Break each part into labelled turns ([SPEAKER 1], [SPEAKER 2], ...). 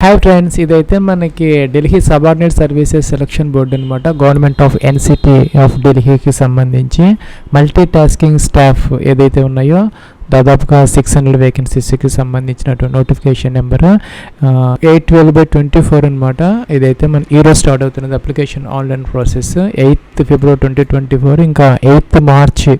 [SPEAKER 1] Hi friends ఇదైతే మనకి Delhi subordinate services selection board అనమాట గవర్నమెంట్ ఆఫ్ ఎన్సిపి ఆఫ్ ఢిల్లీకి సంబంధించి మల్టీ టాస్కింగ్ స్టాఫ్ ఏదైతే ఉన్నాయో దాదాపుగా సిక్స్ హండ్రెడ్ వేకెన్సీస్కి సంబంధించినటువంటి notification number eight twelve by twenty four అనమాట ఇదైతే మన ఈరోజు స్టార్ట్ అవుతున్నది application online process eighth February twenty twenty four ఇంకా eighth March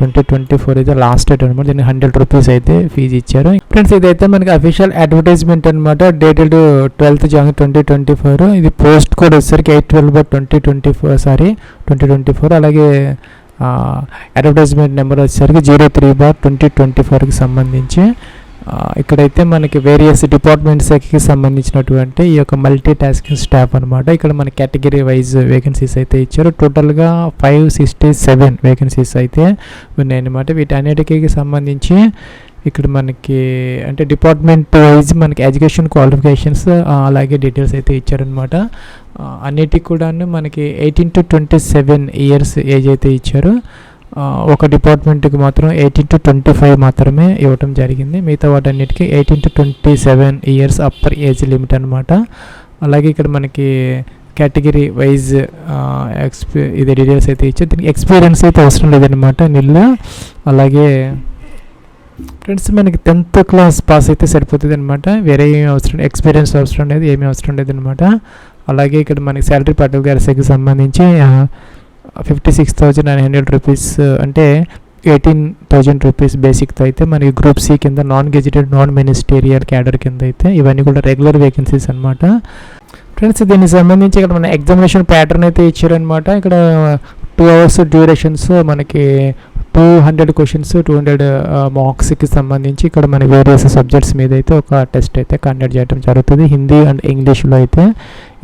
[SPEAKER 1] twenty twenty four అయితే లాస్ట్ డేట్ అనమాట దీనికి హండ్రెడ్ రూపీస్ అయితే ఫీజు ఇచ్చారు. ఫ్రెండ్స్ ఇదైతే మనకి అఫీషియల్ అడ్వర్టైజ్మెంట్ అనమాట dated twelfth January twenty twenty four ఇది పోస్ట్ కోడ్ వచ్చేసరికి eight twelve by twenty twenty four sorry twenty twenty four అలాగే అడ్వర్టైజ్మెంట్ నెంబర్ వచ్చేసరికి zero three bar twenty twenty ఫోర్కి సంబంధించి. ఇక్కడైతే మనకి వేరియస్ డిపార్ట్మెంట్స్కి సంబంధించినటువంటి ఈ యొక్క మల్టీ టాస్కింగ్ స్టాఫ్ అనమాట ఇక్కడ మన కేటగిరీ వైజ్ వేకెన్సీస్ అయితే ఇచ్చారు. టోటల్గా ఫైవ్ సిక్స్టీ సెవెన్ వేకెన్సీస్ అయితే ఉన్నాయన్నమాట. వీటన్నిటికీ సంబంధించి ఇక్కడ మనకి అంటే డిపార్ట్మెంట్ వైజ్ మనకి ఎడ్యుకేషన్ క్వాలిఫికేషన్స్ అలాగే డీటెయిల్స్ అయితే ఇచ్చారనమాట అన్నిటికి కూడా మనకి eighteen to twenty seven years age అయితే ఇచ్చారు. ఒక డిపార్ట్మెంట్కి మాత్రం ఎయిటీన్ టు ట్వంటీ ఫైవ్ మాత్రమే ఇవ్వటం జరిగింది. మిగతా వాటన్నిటికీ eighteen to twenty seven years upper age limit అనమాట అలాగే ఇక్కడ మనకి కేటగిరీ వైజ్ ఎక్స్పీ ఇది డీటెయిల్స్ అయితే ఇచ్చారు. దీనికి ఎక్స్పీరియన్స్ అయితే అవసరం లేదనమాట నిల్లు అలాగే ఫ్రెండ్స్ మనకి టెన్త్ క్లాస్ పాస్ అయితే సరిపోతుంది అనమాట వేరే ఏమి అవసరం ఎక్స్పీరియన్స్ అవసరం లేదు ఏమీ అవసరం లేదనమాట అలాగే ఇక్కడ మనకి శాలరీ పర్టికులర్స్కి సంబంధించి fifty six thousand nine hundred rupees అంటే ఎయిటీన్ థౌజండ్ రూపీస్ బేసిక్తో అయితే మనకి గ్రూప్ సి కింద non gazetted non ministerial cadre కింద అయితే ఇవన్నీ కూడా రెగ్యులర్ వేకెన్సీస్ అనమాట ఫ్రెండ్స్ దీనికి సంబంధించి ఇక్కడ మన ఎగ్జామినేషన్ ప్యాటర్న్ అయితే ఇచ్చారనమాట ఇక్కడ టూ అవర్స్ డ్యూరేషన్స్ మనకి two hundred questions two hundred మార్క్స్కి సంబంధించి ఇక్కడ మన వేరియస్ సబ్జెక్ట్స్ మీద అయితే ఒక టెస్ట్ అయితే కండక్ట్ చేయడం జరుగుతుంది. హిందీ అండ్ ఇంగ్లీష్లో అయితే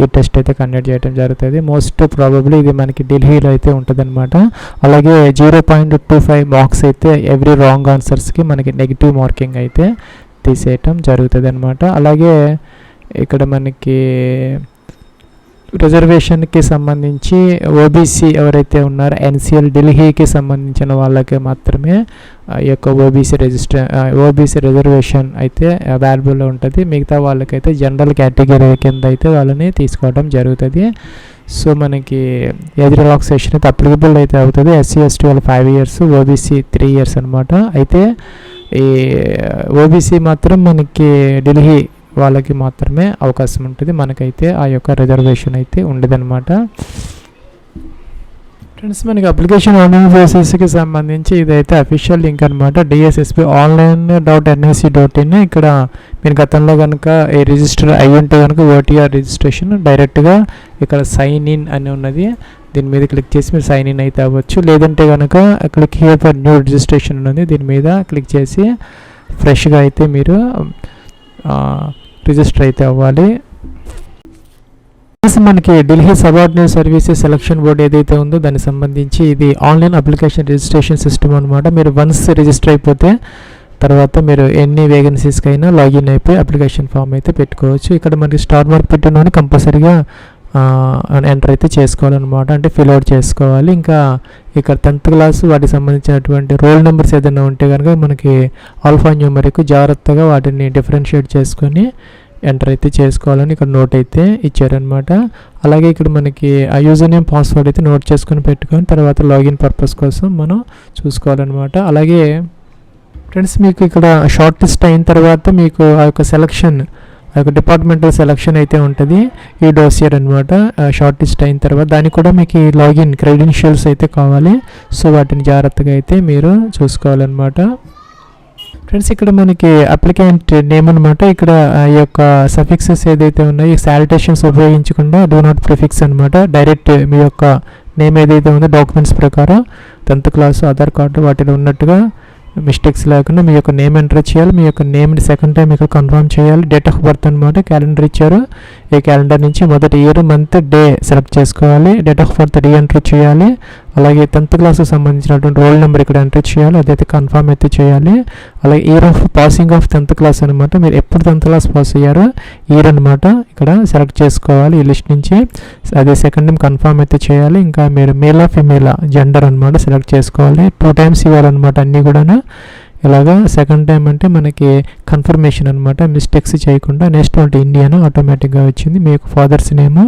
[SPEAKER 1] ఈ టెస్ట్ అయితే కండక్ట్ చేయడం జరుగుతుంది. మోస్ట్ ప్రాబబ్లీ ఇది మనకి ఢిల్లీలో అయితే ఉంటుందన్నమాట. అలాగే zero point two five marks అయితే ఎవ్రీ రాంగ్ ఆన్సర్స్కి మనకి నెగిటివ్ మార్కింగ్ అయితే తీసేయటం జరుగుతుంది అనమాట అలాగే ఇక్కడ మనకి రిజర్వేషన్కి సంబంధించి ఓబీసీ ఎవరైతే ఉన్నారో ఎన్సీఎల్ ఢిల్లీకి సంబంధించిన వాళ్ళకి మాత్రమే ఈ యొక్క ఓబీసీ రిజిస్టర్ ఓబీసీ రిజర్వేషన్ అయితే అవైలబుల్లో ఉంటుంది. మిగతా వాళ్ళకైతే జనరల్ కేటగిరీ కింద అయితే వాళ్ళని తీసుకోవడం జరుగుతుంది. సో మనకి ఏజ్ రిలాక్సేషన్ అయితే అప్లికబుల్ అయితే అవుతుంది. ఎస్సీ ఎస్టీ వాళ్ళు five years OBC three years అనమాట అయితే ఈ ఓబీసీ మాత్రం మనకి ఢిల్లీ వాళ్ళకి మాత్రమే అవకాశం ఉంటుంది. మనకైతే ఆ యొక్క రిజర్వేషన్ అయితే ఉండదన్నమాట. ఫ్రెండ్స్ మనకి అప్లికేషన్ ఆన్లైన్ ప్రాసెస్కి సంబంధించి ఇదైతే అఫీషియల్ లింక్ అనమాట DSSP online dot NIC dot in ఇక్కడ మీరు గతంలో కనుక ఏ రిజిస్టర్ అయి ఉంటే కనుక ఓటీఆర్ రిజిస్ట్రేషన్ డైరెక్ట్గా ఇక్కడ సైన్ ఇన్ అని ఉన్నది. దీని మీద క్లిక్ చేసి మీరు సైన్ ఇన్ అయితే అవ్వచ్చు. లేదంటే కనుక click here for new registration ఉన్నది దీని మీద క్లిక్ చేసి ఫ్రెష్గా అయితే మీరు రిజిస్టర్ అయితే అవ్వాలి. మనకి Delhi subordinate services selection board ఏదైతే ఉందో దానికి సంబంధించి ఇది ఆన్లైన్ అప్లికేషన్ రిజిస్ట్రేషన్ సిస్టమ్ అనమాట మీరు వన్స్ రిజిస్టర్ అయిపోతే తర్వాత మీరు ఎన్ని వేకెన్సీస్కి అయినా లాగిన్ అయిపోయి అప్లికేషన్ ఫామ్ అయితే పెట్టుకోవచ్చు. ఇక్కడ మనకి స్టార్ మార్క్ పెట్టిన కంపల్సరీగా ఎంటర్ అయితే చేసుకోవాలన్నమాట. అంటే ఫిల్ అవుట్ చేసుకోవాలి. ఇంకా ఇక్కడ టెన్త్ క్లాస్ వాటికి సంబంధించినటువంటి రోల్ నెంబర్స్ ఏదైనా ఉంటే కనుక మనకి ఆల్ఫా న్యూమరిక్ జాగ్రత్తగా వాటిని డిఫరెన్షియేట్ చేసుకొని ఎంటర్ అయితే చేసుకోవాలని ఇక్కడ నోట్ అయితే ఇచ్చారనమాట అలాగే ఇక్కడ మనకి ఆ యూజర్ నేమ్ పాస్వర్డ్ అయితే నోట్ చేసుకొని పెట్టుకొని తర్వాత లాగిన్ పర్పస్ కోసం మనం చూసుకోవాలన్నమాట. అలాగే ఫ్రెండ్స్ మీకు ఇక్కడ షార్ట్ లిస్ట్ అయిన తర్వాత మీకు ఆ యొక్క సెలక్షన్ ఒక డిపార్ట్మెంటల్ సెలక్షన్ అయితే ఉంటుంది. ఈ డోసియర్ అనమాట షార్ట్ లిస్ట్ అయిన తర్వాత దానికి కూడా మీకు ఈ లాగిన్ క్రెడెన్షియల్స్ అయితే కావాలి. సో వాటిని జాగ్రత్తగా అయితే మీరు చూసుకోవాలన్నమాట. ఫ్రెండ్స్ ఇక్కడ మనకి అప్లికెంట్ నేమ్ అనమాట ఇక్కడ ఆ యొక్క సఫిక్సెస్ ఏదైతే ఉన్నాయో శానిటేషన్స్ ఉపయోగించకుండా డూ నాట్ ప్రిఫిక్స్ అనమాట డైరెక్ట్ మీ యొక్క నేమ్ ఏదైతే ఉందో డాక్యుమెంట్స్ ప్రకారం టెన్త్ క్లాస్ ఆధార్ కార్డు వాటిలో ఉన్నట్టుగా మిస్టేక్స్ లేకుండా మీ యొక్క నేమ్ ఎంటర్ చేయాలి. మీ యొక్క నేమ్ని సెకండ్ టైం ఇక్కడ కన్ఫర్మ్ చేయాలి. డేట్ ఆఫ్ బర్త్ అనమాట క్యాలెండర్ ఇచ్చారు. ఈ క్యాలెండర్ నుంచి మొదటి ఇయర్ మంత్ డే సెలెక్ట్ చేసుకోవాలి. Date of birth re enter చేయాలి. అలాగే టెన్త్ క్లాస్కి సంబంధించినటువంటి రోల్ నెంబర్ ఇక్కడ ఎంటర్ చేయాలి అదైతే కన్ఫామ్ అయితే చేయాలి. అలాగే year of passing of tenth class అనమాట మీరు ఎప్పుడు టెన్త్ క్లాస్ పాస్ అయ్యారో ఇయర్ అనమాట ఇక్కడ సెలెక్ట్ చేసుకోవాలి ఈ లిస్ట్ నుంచి. అదే సెకండ్ టైం కన్ఫామ్ అయితే చేయాలి. ఇంకా మీరు మేలా ఫిమేలా జెండర్ అనమాట సెలెక్ట్ చేసుకోవాలి. టూ టైమ్స్ ఇవ్వాలన్నమాట అన్నీ కూడాను. ఇలాగా సెకండ్ టైం అంటే మనకి కన్ఫర్మేషన్ అనమాట మిస్టేక్స్ చేయకుండా నెక్స్ట్ అంటే ఇండియాను ఆటోమేటిక్గా వచ్చింది. మీ యొక్క ఫాదర్స్ నేమ్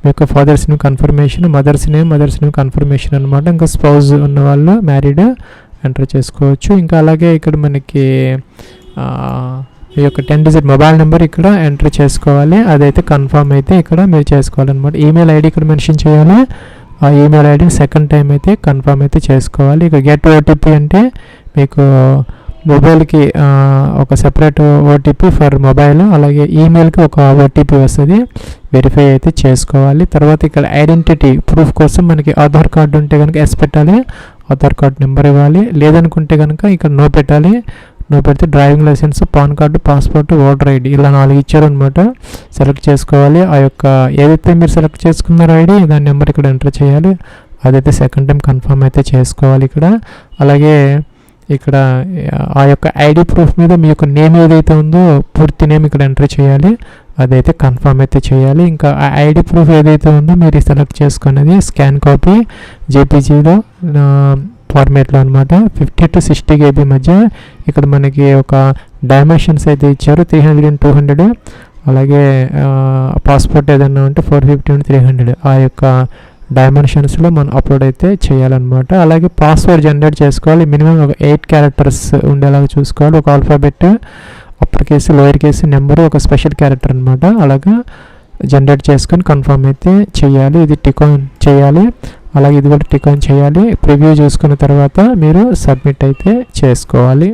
[SPEAKER 1] మీ యొక్క father's name confirmation mother's name mother's name confirmation అనమాట ఇంకా స్పౌజ్ ఉన్న వాళ్ళు మ్యారీడ్ ఎంటర్ చేసుకోవచ్చు. ఇంకా అలాగే ఇక్కడ మనకి ఈ యొక్క టెన్ డిజిట్ మొబైల్ నెంబర్ ఇక్కడ ఎంటర్ చేసుకోవాలి. అదైతే కన్ఫర్మ్ అయితే ఇక్కడ మీరు చేసుకోవాలన్నమాట. ఈమెయిల్ ఐడి ఇక్కడ మెన్షన్ చేయాలి. ఆ ఈమెయిల్ ఐడిని సెకండ్ టైం అయితే కన్ఫర్మ్ అయితే చేసుకోవాలి. ఇక గెట్ ఓటీపీ అంటే మీకు మొబైల్కి ఒక సెపరేట్ ఓటీపీ ఫర్ మొబైల్ అలాగే ఈమెయిల్కి ఒక ఓటీపీ వస్తుంది. వెరిఫై అయితే చేసుకోవాలి. తర్వాత ఇక్కడ ఐడెంటిటీ ప్రూఫ్ కోసం మనకి ఆధార్ కార్డు ఉంటే కనుక ఎస్ పెట్టాలి. ఆధార్ కార్డు నెంబర్ ఇవ్వాలి. లేదనుకుంటే కనుక ఇక్కడ నో పెట్టాలి. నో పెడితే driving licence PAN card passport voter ID ఇలా నాలుగు ఇచ్చారు అనమాట సెలెక్ట్ చేసుకోవాలి. ఆ యొక్క ఏదైతే మీరు సెలెక్ట్ చేసుకున్నారో ఐడి దాని నెంబర్ ఇక్కడ ఎంటర్ చేయాలి. అదైతే సెకండ్ టైం కన్ఫర్మ్ అయితే చేసుకోవాలి ఇక్కడ. అలాగే ఇక్కడ ఆ యొక్క ఐడి ప్రూఫ్ మీద మీ యొక్క నేమ్ ఏదైతే ఉందో పూర్తి నేమ్ ఇక్కడ ఎంటర్ చేయాలి. అదైతే కన్ఫర్మ్ అయితే చేయాలి. ఇంకా ఆ ఐడి ప్రూఫ్ ఏదైతే ఉందో మీరు సెలెక్ట్ చేసుకున్నది స్కాన్ కాపీ జేపీజీలో ఫార్మేట్లో అనమాట ఫిఫ్టీ టు సిక్స్టీ కేబీ మధ్య ఇక్కడ మనకి ఒక డైమెన్షన్స్ అయితే ఇచ్చారు. Three hundred and two hundred. అలాగే పాస్పోర్ట్ ఏదైనా ఉంటే four fifty and three hundred. ఆ యొక్క డైమెన్షన్స్లో మనం అప్లోడ్ అయితే చేయాలన్నమాట. అలాగే పాస్వర్డ్ జనరేట్ చేసుకోవాలి. మినిమం ఒక ఎయిట్ క్యారెక్టర్స్ ఉండేలాగా చూసుకోవాలి. ఒక alphabet upper case lower case number ఒక స్పెషల్ క్యారెక్టర్ అనమాట అలాగా జనరేట్ చేసుకొని కన్ఫర్మ్ అయితే చేయాలి. ఇది టికాన్ చేయాలి. అలాగే ఇది కూడా టికాన్ చేయాలి. ప్రివ్యూ చూసుకున్న తర్వాత మీరు సబ్మిట్ అయితే చేసుకోవాలి.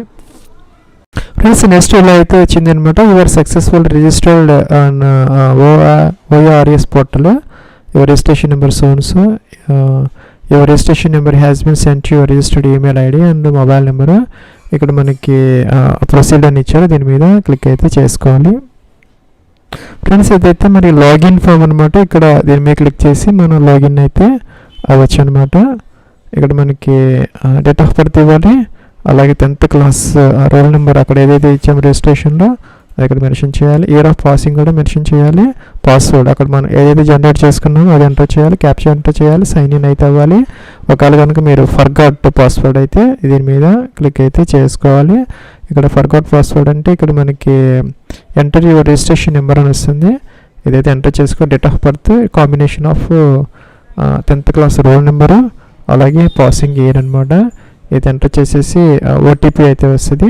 [SPEAKER 1] ఫ్రెండ్స్ నెక్స్ట్ ఇలా అయితే వచ్చింది అనమాట your successful registered ORS portal your registration number your your number number uh, been been sent your registered email ID and mobile number. ఇక్కడ మనకి ప్రొసీడ్ అని ఇచ్చారు. దీని మీద క్లిక్ అయితే చేసుకోవాలి. ఫ్రెండ్స్ ఇదైతే మరి లాగిన్ ఫామ్ అనమాట ఇక్కడ దీని మీద క్లిక్ చేసి మనం లాగిన్ అయితే అవ్వచ్చు అనమాట ఇక్కడ మనకి డేట్ ఆఫ్ బర్త్ ఇవ్వాలి. అలాగే టెన్త్ క్లాస్ రోల్ నెంబర్ అక్కడ ఏదైతే ఇచ్చాము రిజిస్ట్రేషన్లో అది ఇక్కడ మెన్షన్ చేయాలి. ఇయర్ ఆఫ్ పాసింగ్ కూడా మెన్షన్ చేయాలి. పాస్వర్డ్ అక్కడ మనం ఏదైతే జనరేట్ చేసుకున్నామో అది ఎంటర్ చేయాలి. క్యాప్చర్ ఎంటర్ చేయాలి. సైన్ ఇన్ అయితే అవ్వాలి. ఒకవేళ కనుక మీరు ఫర్గాట్ పాస్వర్డ్ అయితే దీని మీద క్లిక్ అయితే చేసుకోవాలి. ఇక్కడ ఫర్గాట్ పాస్వర్డ్ అంటే ఇక్కడ మనకి ఎంటర్ యువర్ రిజిస్ట్రేషన్ నెంబర్ అని వస్తుంది. ఏదైతే ఎంటర్ చేసుకో date of birth combination of tenth class roll number అలాగే పాసింగ్ ఇయర్ అనమాట ఇది ఎంటర్ చేసేసి ఓటీపీ అయితే వస్తుంది.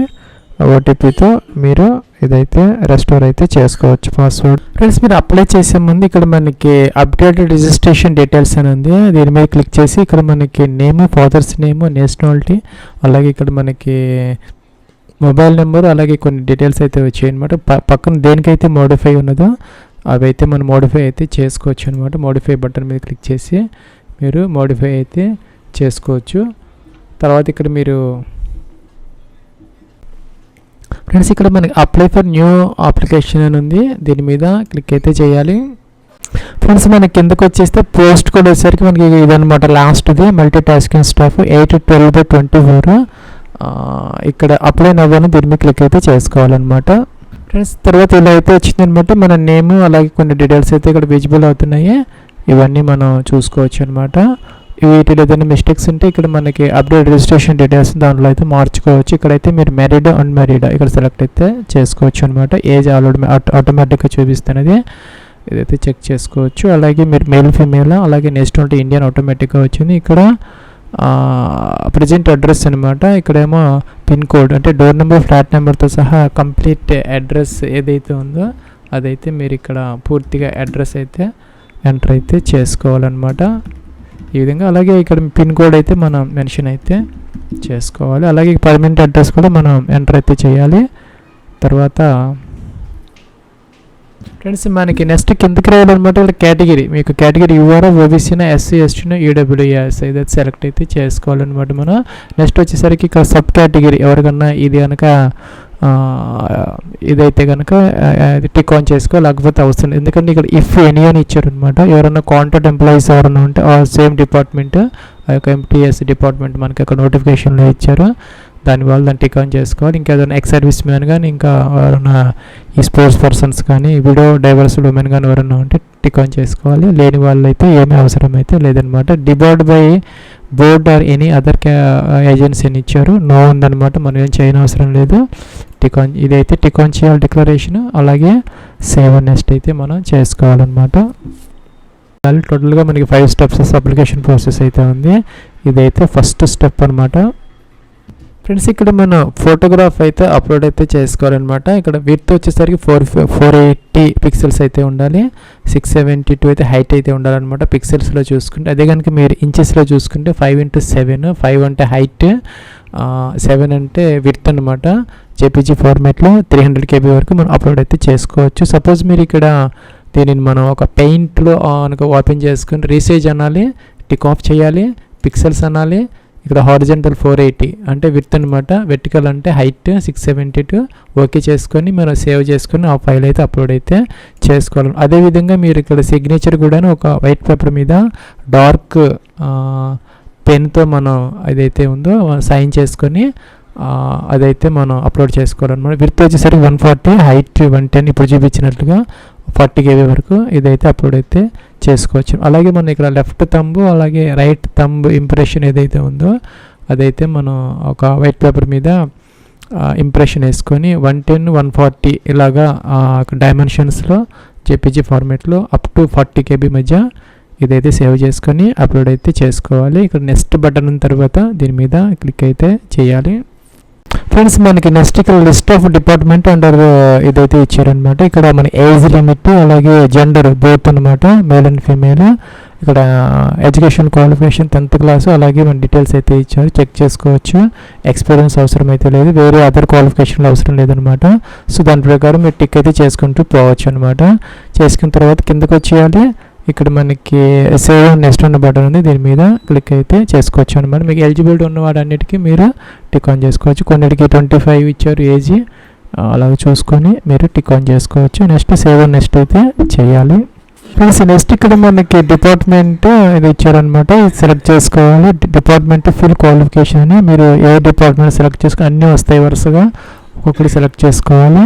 [SPEAKER 1] ఓటీపీతో మీరు ఇదైతే రెస్టోర్ అయితే చేసుకోవచ్చు పాస్వర్డ్ ఫ్రెండ్స్ మీరు అప్లై చేసే ముందు ఇక్కడ మనకి అప్డేటెడ్ రిజిస్ట్రేషన్ డీటెయిల్స్ అని ఉంది. దీని మీద క్లిక్ చేసి ఇక్కడ మనకి నేమ్ ఫాదర్స్ నేమ్ నేషనాలిటీ అలాగే ఇక్కడ మనకి మొబైల్ నెంబర్ అలాగే కొన్ని డీటెయిల్స్ అయితే వచ్చాయి అనమాట పక్కన దేనికైతే మోడిఫై ఉన్నదో అవి అయితే మనం మోడిఫై అయితే చేసుకోవచ్చు అనమాట మోడిఫై బటన్ మీద క్లిక్ చేసి మీరు మోడిఫై అయితే చేసుకోవచ్చు. తర్వాత ఇక్కడ మీరు ఫ్రెండ్స్ ఇక్కడ మనకి అప్లై ఫర్ న్యూ అప్లికేషన్ అని ఉంది. దీని మీద క్లిక్ అయితే చేయాలి. ఫ్రెండ్స్ మనకి కిందకు వచ్చేస్తే పోస్ట్ కోడ్ వచ్చేసరికి మనకి ఇదనమాట లాస్ట్ది multi tasking staff eight twelve by twenty four ఇక్కడ అప్లై నవ్వని దీని మీద క్లిక్ అయితే చేసుకోవాలన్నమాట. ఫ్రెండ్స్ తర్వాత ఇలా అయితే వచ్చిందనమాట మన నేమ్ అలాగే కొన్ని డీటెయిల్స్ అయితే ఇక్కడ విజిబుల్ అవుతున్నాయి. ఇవన్నీ మనం చూసుకోవచ్చు అనమాట వీటిలో ఏదైనా మిస్టేక్స్ ఉంటే ఇక్కడ మనకి అప్డేట్ రిజిస్ట్రేషన్ డీటెయిల్స్ దాంట్లో అయితే మార్చుకోవచ్చు. ఇక్కడైతే మీరు మ్యారీడ్ అన్మ్యారీడ్ ఇక్కడ సెలెక్ట్ అయితే చేసుకోవచ్చు అనమాట ఏజ్ ఆల్రెడీ ఆటోమేటిక్గా చూపిస్తున్నది. ఇదైతే చెక్ చేసుకోవచ్చు. అలాగే మీరు మేల్ ఫీమేల్ అలాగే నెక్స్ట్ ఉంటే ఇండియన్ ఆటోమేటిక్గా వచ్చింది. ఇక్కడ ప్రజెంట్ అడ్రస్ అనమాట ఇక్కడేమో పిన్ కోడ్ అంటే డోర్ నెంబర్ ఫ్లాట్ నెంబర్తో సహా కంప్లీట్ అడ్రస్ ఏదైతే ఉందో అదైతే మీరు ఇక్కడ పూర్తిగా అడ్రస్ అయితే ఎంటర్ అయితే చేసుకోవాలన్నమాట. ఈ విధంగా. అలాగే ఇక్కడ పిన్ కోడ్ అయితే మనం మెన్షన్ అయితే చేసుకోవాలి. అలాగే పర్మనెంట్ అడ్రస్ కూడా మనం ఎంటర్ అయితే చేయాలి. తర్వాత ఫ్రెండ్స్ మనకి నెక్స్ట్ కిందకి రావాలన్నమాట ఇక్కడ కేటగిరీ. మీకు కేటగిరీ యూఆర్ ఓబీసీనా ఎస్సీ ఎస్టీను ఈడబ్ల్యూఎస్ ఇది సెలెక్ట్ అయితే చేసుకోవాలన్నమాట మనం. నెక్స్ట్ వచ్చేసరికి ఇక్కడ సబ్ కేటగిరీ ఎవరికన్నా ఇది కనుక ఇదైతే కనుక టిక్ ఆన్ చేసుకో లేకపోతే అవసరం ఎందుకంటే ఇక్కడ ఇఫ్ ఎనీ అని ఇచ్చారనమాట ఎవరైనా కాంటాక్ట్ ఎంప్లాయీస్ ఎవరైనా ఉంటే ఆ సేమ్ డిపార్ట్మెంట్ ఆ యొక్క ఎంటీఎస్ డిపార్ట్మెంట్ మనకి అక్కడ నోటిఫికేషన్లో ఇచ్చారు. దానివల్ల దాన్ని టిక్ ఆన్ చేసుకోవాలి. ఇంకా ఏదైనా ఎక్స్ సర్వీస్ మ్యాన్ కానీ ఇంకా ఎవరైనా ఈ స్పోర్ట్స్ పర్సన్స్ కానీ వీడియో డైవర్స్ ఉమెన్ కానీ ఎవరైనా ఉంటే టిక్ ఆన్ చేసుకోవాలి. లేని వాళ్ళు అయితే ఏమీ అవసరం అయితే లేదనమాట debarred by board or any other agency అని ఇచ్చారు. నో ఉందన్నమాట మనం ఏం చేయని అవసరం లేదు. టికాన్ ఇదైతే టికాన్ చేయాలి డిక్లరేషన్ అలాగే సేవ్ నెస్ట్ అయితే మనం చేసుకోవాలన్నమాట. టోటల్గా మనకి ఫైవ్ స్టెప్స్ అప్లికేషన్ ప్రాసెస్ అయితే ఉంది. ఇదైతే ఫస్ట్ స్టెప్ అనమాట ఫ్రెండ్స్ ఇక్కడ మనం ఫోటోగ్రాఫ్ అయితే అప్లోడ్ అయితే చేసుకోవాలన్నమాట. ఇక్కడ విత్ వచ్చేసరికి ఫోర్ ఫోర్ ఎయిటీ పిక్సెల్స్ అయితే ఉండాలి. సిక్స్ సెవెంటీ టూ అయితే హైట్ అయితే ఉండాలన్నమాట పిక్సెల్స్లో చూసుకుంటే. అదే కనుక మీరు ఇంచెస్లో చూసుకుంటే ఫైవ్ ఇంటూ సెవెన్ ఫైవ్ అంటే హైట్ సెవెన్ అంటే విత్ అనమాట జేపీజీ ఫార్మాట్లో త్రీ హండ్రెడ్ కేబీ వరకు మనం అప్లోడ్ అయితే చేసుకోవచ్చు. సపోజ్ మీరు ఇక్కడ దీనిని మనం ఒక పెయింట్లో కనుక ఓపెన్ చేసుకుని రీసేజ్ అనాలి టిక్ ఆఫ్ చేయాలి పిక్సెల్స్ అనాలి ఇక్కడ హారిజెంటల్ ఫోర్ ఎయిటీ అంటే విత్ అనమాట వెర్టికల్ అంటే height six seventy two okay చేసుకొని మనం సేవ్ చేసుకొని ఆ ఫైల్ అయితే అప్లోడ్ అయితే చేసుకోవాలి. అదేవిధంగా మీరు ఇక్కడ సిగ్నేచర్ కూడా ఒక వైట్ పేపర్ మీద డార్క్ పెన్తో మనం అదైతే ఉందో సైన్ చేసుకొని అదైతే మనం అప్లోడ్ చేసుకోవాలన్నమాట. విత్ వచ్చేసరికి one forty height one ten ఇప్పుడు చూపించినట్లుగా ఫార్టీ కేబీ వరకు ఇదైతే అప్లోడ్ అయితే చేసుకోవచ్చు. అలాగే మనం ఇక్కడ లెఫ్ట్ తంబు అలాగే రైట్ తంబు ఇంప్రెషన్ ఏదైతే ఉందో అదైతే మనం ఒక వైట్ పేపర్ మీద ఇంప్రెషన్ వేసుకొని వన్ టెన్ వన్ ఫార్టీ ఇలాగా డైమెన్షన్స్లో జేపీజీ ఫార్మేట్లో అప్ టు ఫార్టీ కేబీ మధ్య ఇదైతే సేవ్ చేసుకొని అప్లోడ్ అయితే చేసుకోవాలి. ఇక్కడ నెక్స్ట్ బటన్ తర్వాత దీని మీద క్లిక్ అయితే చేయాలి. ఫ్రెండ్స్ మనకి నెక్స్ట్ ఇక్కడ లిస్ట్ ఆఫ్ డిపార్ట్మెంట్ అండర్ ఇదైతే ఇచ్చారనమాట ఇక్కడ మన ఏజ్ లిమిట్ అలాగే జెండర్ బోత్ అనమాట మేల్ అండ్ ఫీమేల్ ఇక్కడ ఎడ్యుకేషన్ క్వాలిఫికేషన్ టెన్త్ క్లాస్ అలాగే మన డీటెయిల్స్ అయితే ఇచ్చారు. చెక్ చేసుకోవచ్చు. ఎక్స్పీరియన్స్ అవసరం అయితే లేదు. వేరే అదర్ క్వాలిఫికేషన్లు అవసరం లేదనమాట సో దాని ప్రకారం మీరు టిక్ అయితే చేసుకుంటూ పోవచ్చు అనమాట చేసుకున్న తర్వాత కిందకు వచ్చేయాలి. ఇక్కడ మనకి సేవ్ నెక్స్ట్ ఉన్న బటన్ ఉంది. దీని మీద క్లిక్ అయితే చేసుకోవచ్చు అనమాట మీకు ఎలిజిబిలిటీ ఉన్న వాటన్నిటికీ మీరు టిక్ ఆన్ చేసుకోవచ్చు. కొన్నిటికి ట్వంటీ ఫైవ్ ఇచ్చారు ఏజీ. అలాగ చూసుకొని మీరు టిక్ ఆన్ చేసుకోవచ్చు. నెక్స్ట్ సేవ్ నెక్స్ట్ అయితే చేయాలి. ఫ్రెండ్స్ నెక్స్ట్ ఇక్కడ మనకి డిపార్ట్మెంట్ ఇది ఇచ్చారనమాట ఇది సెలెక్ట్ చేసుకోవాలి. డిపార్ట్మెంట్ ఫుల్ క్వాలిఫికేషన్ అని మీరు ఏ డిపార్ట్మెంట్ సెలెక్ట్ చేసుకుని అన్నీ వస్తాయి వరుసగా. ఒక్కొక్కటి సెలెక్ట్ చేసుకోవాలి.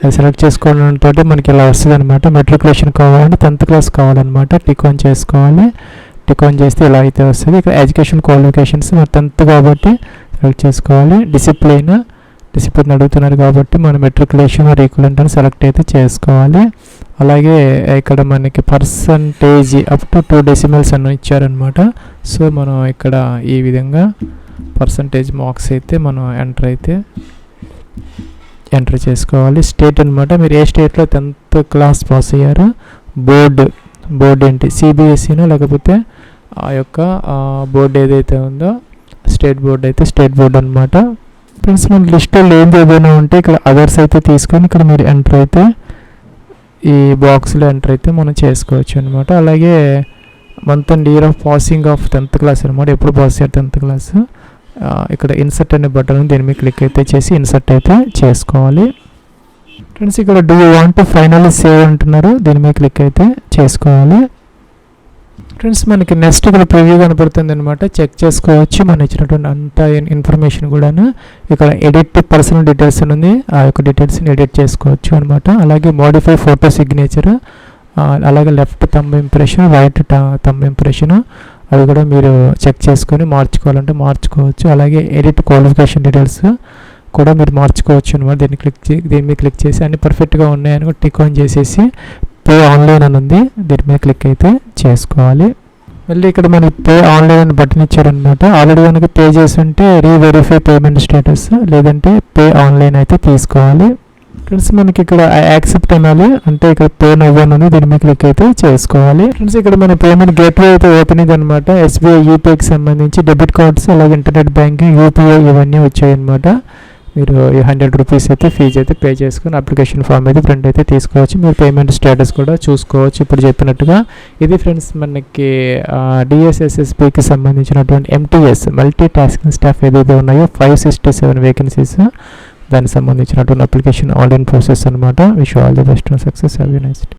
[SPEAKER 1] అది సెలెక్ట్ చేసుకోవడంతో మనకి ఇలా వస్తుంది అనమాట మెట్రికులేషన్ కావాలంటే టెన్త్ క్లాస్ కావాలన్నమాట. టిక్ ఆన్ చేసుకోవాలి. టిక్ ఆన్ చేస్తే ఇలా అయితే వస్తుంది. ఇక్కడ ఎడ్యుకేషన్ క్వాలిఫికేషన్స్ మన టెన్త్ కాబట్టి సెలెక్ట్ చేసుకోవాలి. డిసిప్లిన్ డిసిప్లిన్ అడుగుతున్నారు కాబట్టి మనం మెట్రికులేషన్ రీకులెంట్ అని సెలెక్ట్ అయితే చేసుకోవాలి. అలాగే ఇక్కడ మనకి percentage up to two decimals అని ఇచ్చారనమాట సో మనం ఇక్కడ ఈ విధంగా పర్సంటేజ్ మార్క్స్ అయితే మనం ఎంటర్ అయితే ఎంటర్ చేసుకోవాలి. స్టేట్ అనమాట మీరు ఏ స్టేట్లో టెన్త్ క్లాస్ పాస్ అయ్యారో బోర్డు బోర్డు ఏంటి? సిబిఎస్ఈనో లేకపోతే ఆ యొక్క బోర్డు ఏదైతే ఉందో స్టేట్ బోర్డు అయితే స్టేట్ బోర్డు అనమాట ఫ్రెండ్స్ మన లిస్ట్లో ఏది ఏదైనా ఉంటే ఇక్కడ అదర్స్ అయితే తీసుకొని ఇక్కడ మీరు ఎంటర్ అయితే ఈ బాక్స్లో ఎంటర్ అయితే మనం చేసుకోవచ్చు అనమాట అలాగే month and year of passing of tenth class అనమాట ఎప్పుడు పాస్ అయ్యారు టెన్త్ క్లాస్ ఇక్కడ ఇన్సర్ట్ అనే బటన్ దీని మీద క్లిక్ అయితే చేసి ఇన్సర్ట్ అయితే చేసుకోవాలి. ఫ్రెండ్స్ ఇక్కడ డూ వాంట్ ఫైనల్ సేవ్ అంటున్నారు. దీని మీద క్లిక్ అయితే చేసుకోవాలి. ఫ్రెండ్స్ మనకి నెక్స్ట్ ఇక్కడ ప్రివ్యూ కనపడుతుంది అనమాట చెక్ చేసుకోవచ్చు. మనం ఇచ్చినటువంటి అంత ఇన్ఫర్మేషన్ కూడాను. ఇక్కడ ఎడిట్ పర్సనల్ డీటెయిల్స్ అని ఉంది. ఆ యొక్క డీటెయిల్స్ని ఎడిట్ చేసుకోవచ్చు అనమాట అలాగే మోడిఫై ఫోటో సిగ్నేచర్ అలాగే left thumb impression right thumb impression అవి కూడా మీరు చెక్ చేసుకొని మార్చుకోవాలంటే మార్చుకోవచ్చు. అలాగే ఎడిట్ క్వాలిఫికేషన్ డీటెయిల్స్ కూడా మీరు మార్చుకోవచ్చు అనమాట దీన్ని క్లిక్ చే దీని మీద క్లిక్ చేసి అన్ని పర్ఫెక్ట్గా ఉన్నాయని కూడా టిక్ ఆన్ చేసేసి పే ఆన్లైన్ అని ఉంది. దీని మీద క్లిక్ అయితే చేసుకోవాలి. మళ్ళీ ఇక్కడ మనకి పే ఆన్లైన్ అని బటన్ ఇచ్చారనమాట ఆల్రెడీ కనుక పే చేసి ఉంటే రీవెరిఫై పేమెంట్ స్టేటస్ లేదంటే పే ఆన్లైన్ అయితే తీసుకోవాలి. ఫ్రెండ్స్ మనకి ఇక్కడ యాక్సెప్ట్ అనాలి. అంటే ఇక్కడ పే నవ్వన్ ఉంది దీని మీద క్లిక్ అయితే చేసుకోవాలి. ఫ్రెండ్స్ ఇక్కడ మన పేమెంట్ గేట్వే అయితే ఓపెన్ అయింది అనమాట ఎస్బీఐ యూపీఐకి సంబంధించి డెబిట్ కార్డ్స్ అలాగే ఇంటర్నెట్ బ్యాంకింగ్ యూపీఐ ఇవన్నీ వచ్చాయి అనమాట మీరు ఈ హండ్రెడ్ రూపీస్ అయితే ఫీజు అయితే పే చేసుకుని అప్లికేషన్ ఫామ్ అయితే ప్రింట్ అయితే తీసుకోవచ్చు. మీరు పేమెంట్ స్టేటస్ కూడా చూసుకోవచ్చు. ఇప్పుడు చెప్పినట్టుగా ఇది ఫ్రెండ్స్ మనకి డిఎస్ఎస్ఎస్పికి సంబంధించినటువంటి ఎంటీఎస్ మల్టీ టాస్కింగ్ స్టాఫ్ ఏదైతే ఉన్నాయో ఫైవ్ సిక్స్టీ సెవెన్ వేకెన్సీస్ దానికి సంబంధించినటువంటి అప్లికేషన్ ఆన్లైన్ ప్రాసెస్ అనమాట wish all the best success have you next